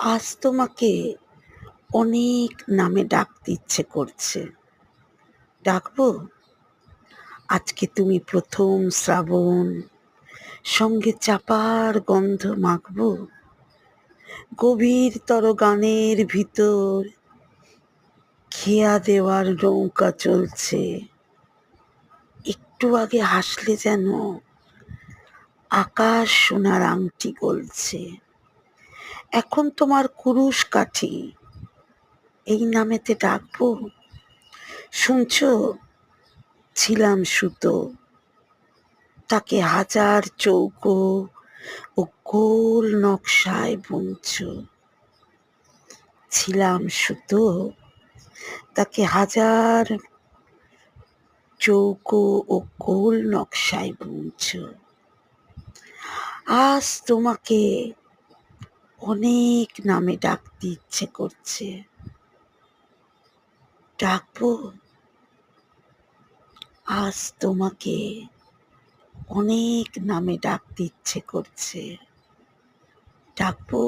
আজ তোমাকে অনেক নামে ডাকতে ইচ্ছে করছে। ডাকবো? আজকে তুমি প্রথম শ্রাবণ, সঙ্গে চাপার গন্ধ মাখবো। গভীরতর গানের ভিতর খেয়া দেওয়ার নৌকা চলছে। একটু আগে হাসলে যেন আকাশ সোনার আংটি গলছে। এখন তোমার কুরুশ কাঠি। এই নামেতে ডাকবো। শুনছ? ছিলাম সুতো। তাকে হাজার চৌকো ও গোল নকশায় বুনছ। ছিলাম সুতো। তাকে হাজার চৌকো ও গোল নকশায় বুনছ। আজ তোমাকে অনেক নামে ডাকতে ইচ্ছে করছে। ডাকবো? আজ তোমাকে অনেক নামে ডাকতে ইচ্ছে করছে। ডাকবো?